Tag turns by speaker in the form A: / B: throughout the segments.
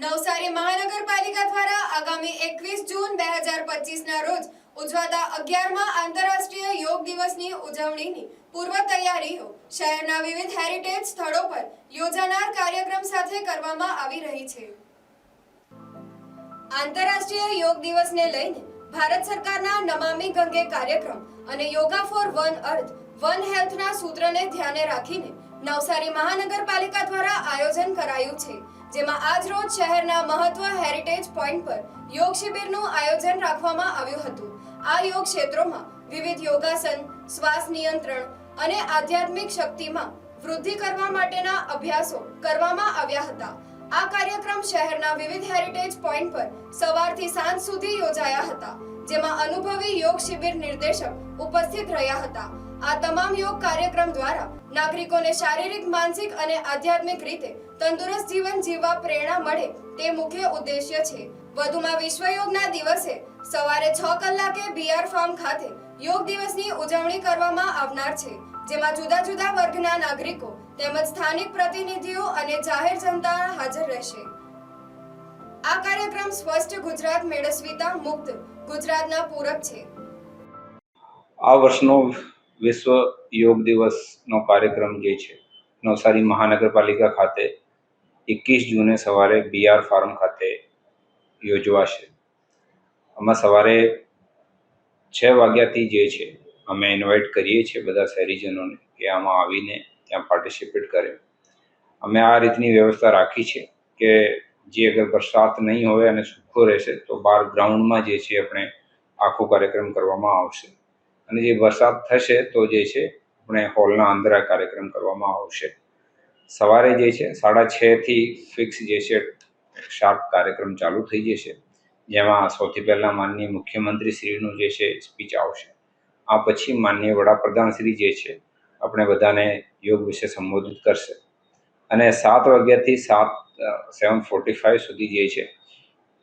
A: નવસારી મહાનગરપાલિકા દ્વારા આગામી એકવીસ જૂન બે હજાર રોજ ઉજવાતા અગિયારમાં આંતરરાષ્ટ્રીય યોગ દિવસની ઉજવણીની પૂર્વ તૈયારીઓ શહેરના વિવિધ હેરિટેજ સ્થળો પર યોજાનાર કાર્યક્રમ સાથે કરવામાં આવી રહી છે. આંતરરાષ્ટ્રીય યોગ દિવસને લઈને ભારત સરકારના નમામિ ગંગે કાર્યક્રમ અને yoga for one earth, one હેલ્થના સૂત્રને ધ્યાને રાખીને નવસારી મહાનગરપાલિકા દ્વારા આયોજન કરાયું છે. જેમાં આજ રોજ શહેરના મહત્વ હેરિટેજ પોઈન્ટ પર યોગ શિબિરનું આયોજન રાખવામાં આવ્યું હતું. આ યોગ ક્ષેત્રોમાં વિવિધ યોગાસન, શ્વાસ નિયંત્રણ અને આધ્યાત્મિક શક્તિમાં વૃદ્ધિ કરવા માટેના અભ્યાસો કરવામાં આવ્યા હતા. આ કાર્યક્રમ શહેરના વિવિધ હેરિટેજ પોઈન્ટ પર સવારથી સાંજ સુધી યોજાયા હતા, જેમાં અનુભવી યોગ શિબિર નિર્દેશક ઉપસ્થિત રહ્યા હતા. આ તમામ યોગ કાર્યક્રમ દ્વારા નાગરિકોને શારીરિક, માનસિક અને આધ્યાત્મિક રીતે તંદુરસ્ત જીવન જીવવા પ્રેરણા મળે તે મુખ્ય ઉદ્દેશ્ય છે. વધુમાં વિશ્વ યોગના દિવસે સવારે છ કલાકે બીઆર ફાર્મ ખાતે યોગ દિવસની ઉજવણી કરવામાં આવનાર છે, જેમાં જુદા જુદા વર્ગના નાગરિકો તેમજ સ્થાનિક પ્રતિનિધિઓ અને જાહેર જનતા હાજર રહેશે. આ કાર્યક્રમ સ્વસ્થ ગુજરાત મેળસ્વીતા મુક્ત ગુજરાતના પૂરક છે.
B: આ વર્ષનો વિશ્વ યોગ દિવસનો કાર્યક્રમ જે છે, નવસારી મહાનગરપાલિકા ખાતે એકવીસ જૂને સવારે બીઆર ફાર્મ ખાતે યોજવાશે. આમાં સવારે છ વાગ્યાથી જે છે, અમે ઇન્વાઇટ કરીએ છીએ બધા શહેરીજનોને કે આમાં આવીને ત્યાં પાર્ટિસિપેટ કરે. અમે આ રીતની વ્યવસ્થા રાખી છે કે જે અગર વરસાદ નહીં હોય અને સૂકો રહેશે, તો બહાર ગ્રાઉન્ડમાં જે છે, આપણે આખો કાર્યક્રમ કરવામાં આવશે. અને જે વરસાદ થશે તો જે છે આપણે હોલના અંદર આ કાર્યક્રમ કરવામાં આવશે. સવારે જે છે સાડા છથી ફિક્સ જે છે શાર્પ કાર્યક્રમ ચાલુ થઈ જશે, જેમાં સૌથી પહેલાં માનનીય મુખ્યમંત્રી શ્રીનું જે છે સ્પીચ આવશે. આ પછી માનનીય વડાપ્રધાન શ્રી જે છે આપણે બધાને યોગ વિશે સંબોધિત કરશે. અને સાત વાગ્યાથી સાત સેવન ફોર્ટી ફાઇવ સુધી જે છે,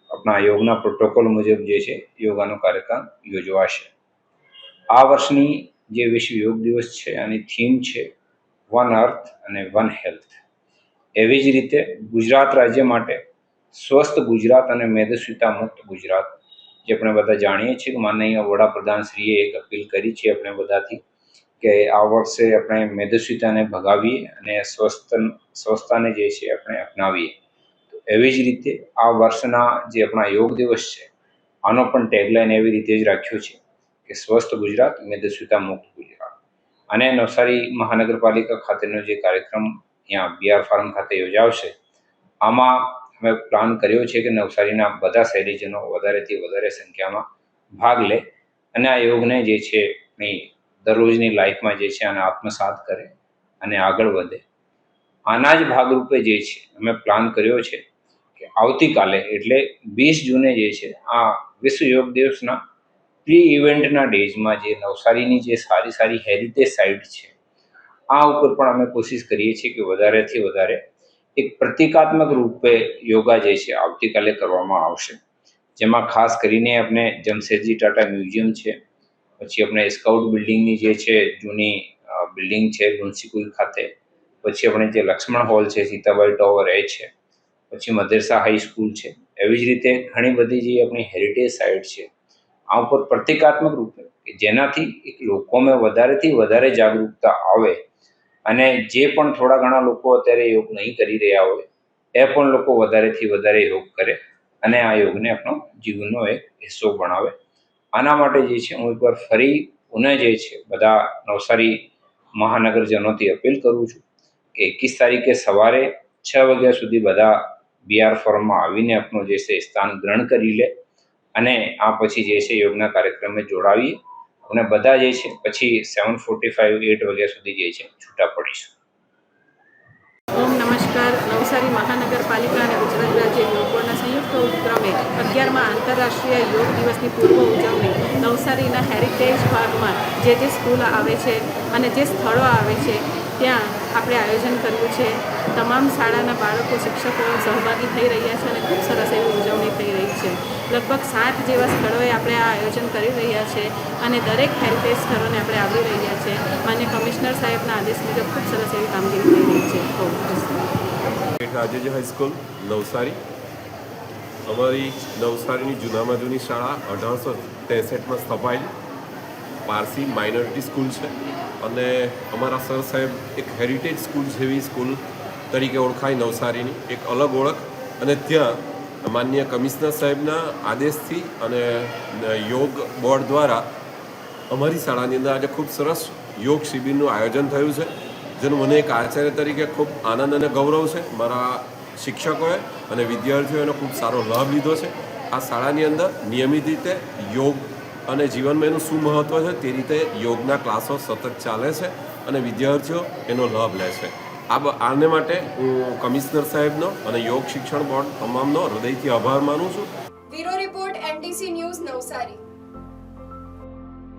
B: આપણા યોગના પ્રોટોકોલ મુજબ જે છે યોગાનો કાર્યક્રમ યોજવાશે. આ વર્ષની જે વિશ્વ યોગ દિવસ છે, આની થીમ છે વન અર્થ અને વન હેલ્થ એવી જ રીતે ગુજરાત રાજ્ય માટે સ્વસ્થ ગુજરાત અને મેદસ્વીતા મુક્ત ગુજરાત, જે આપણે બધા જાણીએ છીએ કે માનનીય વડાપ્રધાન શ્રીએ એક અપીલ કરી છે આપણે બધાથી કે આ વર્ષે આપણે મેદસ્વીતાને ભગાવીએ અને સ્વસ્થ સ્વસ્થતાને જે છે આપણે અપનાવીએ. તો એવી જ રીતે આ વર્ષના જે આપણા યોગ દિવસ છે, આનો પણ ટેગલાઇન એવી રીતે જ રાખ્યો છે. કે સ્વસ્થ ગુજરાત મેદસ્વીતા મુક્ત ગુજરાત. અને નવસારી મહાનગરપાલિકા ખાતેનો જે કાર્યક્રમ ત્યાં બીઆર ફાર્મ ખાતે યોજાવશે, આમાં અમે પ્લાન કર્યો છે કે નવસારીના બધા શહેરીજનો વધારેથી વધારે સંખ્યામાં ભાગ લે અને આ યોગને જે છે એ દરરોજની લાઈફમાં જે છે આને આત્મસાત કરે અને આગળ વધે. આના જ ભાગરૂપે જે છે અમે પ્લાન કર્યો છે કે આવતીકાલે એટલે વીસ જૂને જે છે આ વિશ્વ યોગ દિવસના પ્રી ઇવેન્ટના ડેઝમાં જે નવસારીની જે સારી સારી હેરિટેજ સાઇટ છે, આ ઉપર પણ અમે કોશિશ કરીએ છીએ કે વધારેથી વધારે એક પ્રતિકાત્મક રૂપે યોગા જે છે આવતીકાલે કરવામાં આવશે. જેમાં ખાસ કરીને આપણે જમશેદજી ટાટા મ્યુઝિયમ છે, પછી આપણે સ્કાઉટ બિલ્ડિંગની જે છે જૂની બિલ્ડિંગ છે લુન્સીકુલ ખાતે, પછી આપણે જે લક્ષ્મણ હોલ છે, સીતાબાઈ ટાવર એ છે, પછી મદરસા હાઈસ્કૂલ છે. એવી જ રીતે ઘણી બધી જે આપણી હેરિટેજ સાઇટ છે આ ઉપર પ્રતિકાત્મક રૂપે કે જેનાથી એક લોકોમાં વધારેથી વધારે જાગૃતતા આવે અને જે પણ થોડા ઘણા લોકો અત્યારે યોગ નહીં કરી રહ્યા હોય, એ પણ લોકો વધારેથી વધારે યોગ કરે અને આ યોગને આપણો જીવનનો એક હિસ્સો બનાવે. આના માટે જે છે, હું એકવાર ફરી પુનઃ જે છે, બધા નવસારી મહાનગરજનોથી અપીલ કરું છું કે એકવીસ તારીખે સવારે છ વાગ્યા સુધી બધા બીઆર ફોરમમાં આવીને આપણો જે છે સ્થાન ગ્રહણ કરી લે. અને આ પછી જે છે યોગના કાર્યક્રમે જોડાવીએ. અને બધા જે છે, પછી સેવન ફોર્ટી ફાઇવ એટ વાગ્યા સુધી જે છે, છૂટા પડીશું.
C: ઓમ નમસ્કાર. નવસારી મહાનગરપાલિકા અને ગુજરાત રાજ્ય યોગ સંયુક્ત ઉપક્રમે અગિયારમાં આંતરરાષ્ટ્રીય યોગ દિવસની પૂર્વ ઉજવણી નવસારીના હેરિટેજ પાર્કમાં જે જે સ્કૂલ આવે છે અને જે સ્થળો આવે છે, ત્યાં આપણે આયોજન કર્યું છે. તમામ શાળાના બાળકો, શિક્ષકો સહભાગી થઈ રહ્યા છે અને ખૂબ સરસ એવી ઉજવણી થઈ રહી છે. લગભગ સાત જેવા સ્થળોએ આપણે આ આયોજન કરી રહ્યા છે અને દરેક હેરિટેજ સ્થળોને આપણે આવરી રહ્યા છે. માન્ય કમિશનર સાહેબના આદેશ મુજબ ખૂબ સરસ એવી કામગીરી થઈ રહી છે.
D: Rajeji high school Navsari. અમારી નવસારીની જૂનામાં જૂની શાળા અઢારસો ત્રેસઠમાં સ્થપાયેલી. પારસી માઇનોરિટી સ્કૂલ છે. અને અમારા સર સાહેબ એક હેરિટેજ સ્કૂલ જેવી સ્કૂલ તરીકે ઓળખાય નવસારીની. એક અલગ ઓળખ. અને ત્યાં માન્ય કમિશનર સાહેબના આદેશથી અને યોગ બોર્ડ દ્વારા અમારી શાળાની અંદર આજે ખૂબ સરસ યોગ શિબિરનું આયોજન થયું છે, જેનો મને એક આચાર્ય તરીકે ખૂબ આનંદ અને ગૌરવ છે. મારા શિક્ષકોએ અને વિદ્યાર્થીઓએ ખૂબ સારો લાભ લીધો છે. આ શાળાની અંદર નિયમિત રીતે યોગ અને જીવનમાં એનું શું મહત્ત્વ છે તે રીતે યોગના ક્લાસો સતત ચાલે છે અને વિદ્યાર્થીઓ એનો લાભ લે છે. આ આને માટે હું કમિશનર સાહેબનો અને યોગ શિક્ષણ બોર્ડ તમામનો હૃદયથી આભાર માનું છું.
A: Bureau report N T C news Navsari.